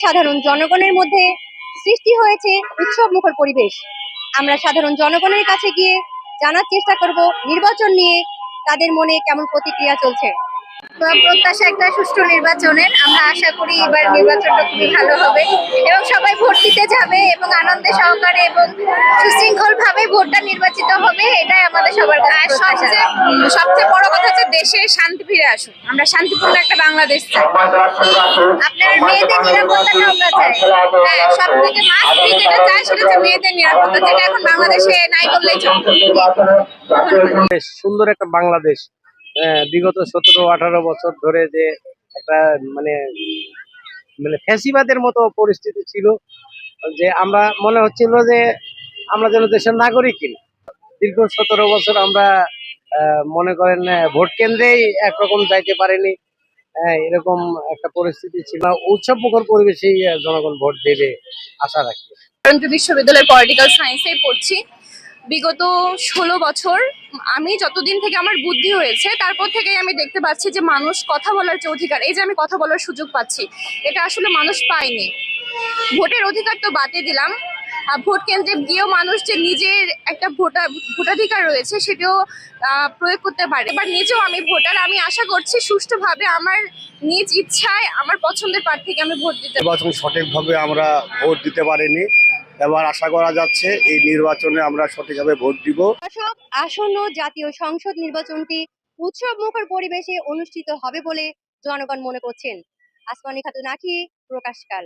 সাধারণ জনগণের মধ্যে সৃষ্টি হয়েছে উৎসব মুখর পরিবেশ। আমরা সাধারণ জনগণের কাছে গিয়ে জানার চেষ্টা করব, নির্বাচন নিয়ে তাদের মনে কেমন প্রতিক্রিয়া চলছে? প্রত্যাশা একটা সুষ্ঠু নির্বাচনের। আমরা আশা করি এবার নির্বাচনটা খুবই ভালো হবে। এবং সবাই ভোট দিতে যাবে এবং আনন্দে সহকারে এবং সুশৃঙ্খল ভাবে ভোটটা নির্বাচিত হবে এটাই আমাদের সবার কাছে। সবচেয়ে সবচেয়ে বড় কথা হচ্ছে দেশে শান্তি ফিরে আসুক আমরা শান্তিপূর্ণ একটা বাংলাদেশ চাই। আপনার মেয়েদের নিরাপত্তাটা আমরা চাই। হ্যাঁ সব থেকে মাস্ট যেটা চাই সেটা হচ্ছে মেয়েদের নিরাপত্তা যেটা এখন বাংলাদেশে নাই বললেই চলে সুন্দর একটা বাংলাদেশ। বিগত সতেরো আঠারো বছর ধরে যে একটা মানে মানে ফ্যাসিবাদের মতো পরিস্থিতি ছিল যে আমরা মনে হচ্ছিল যে আমরা যেন দেশের নাগরিক না। দীর্ঘ সতেরো বছর আমরা মনে করেন ভোট কেন্দ্রেই একরকম যাইতে পারিনি। হ্যাঁ, এরকম একটা পরিস্থিতি ছিল। উৎসব মুখর পরিবেশেই জনগণ ভোট দেবে আশা রাখি। বিশ্ববিদ্যালয়ের পলিটিক্যাল সায়েন্সেই পড়ছি। বিগত ষোলো বছর আমি যতদিন থেকে আমার বুদ্ধি হয়েছে তারপর থেকেই আমি দেখতে পাচ্ছি যে মানুষ কথা বলার যে অধিকার, এই যে আমি কথা বলার সুযোগ পাচ্ছি, এটা আসলে মানুষ পায়নি। ভোটের অধিকার তো বাদে দিলাম। ভোট কেন্দ্রে গিয়েও মানুষ যে নিজের একটা ভোটার ভোটাধিকার রয়েছে, সেটিও প্রয়োগ করতে পারে। এবার নিজেও আমি ভোটার, আমি আশা করছি সুষ্ঠুভাবে আমার নিজ ইচ্ছায়, আমার পছন্দের প্রার্থীকে আমি ভোট দিতে সঠিকভাবে আমরা ভোট দিতে পারিনি। এবার আশা করা যাচ্ছে এই নির্বাচনে আমরা সঠিকভাবে ভোট দিব। দর্শক আসন্ন জাতীয় সংসদ নির্বাচনটি উৎসব মুখর পরিবেশে অনুষ্ঠিত হবে বলে জনগণ মনে করছেন। আসমানি খাতুন আখি প্রকাশকাল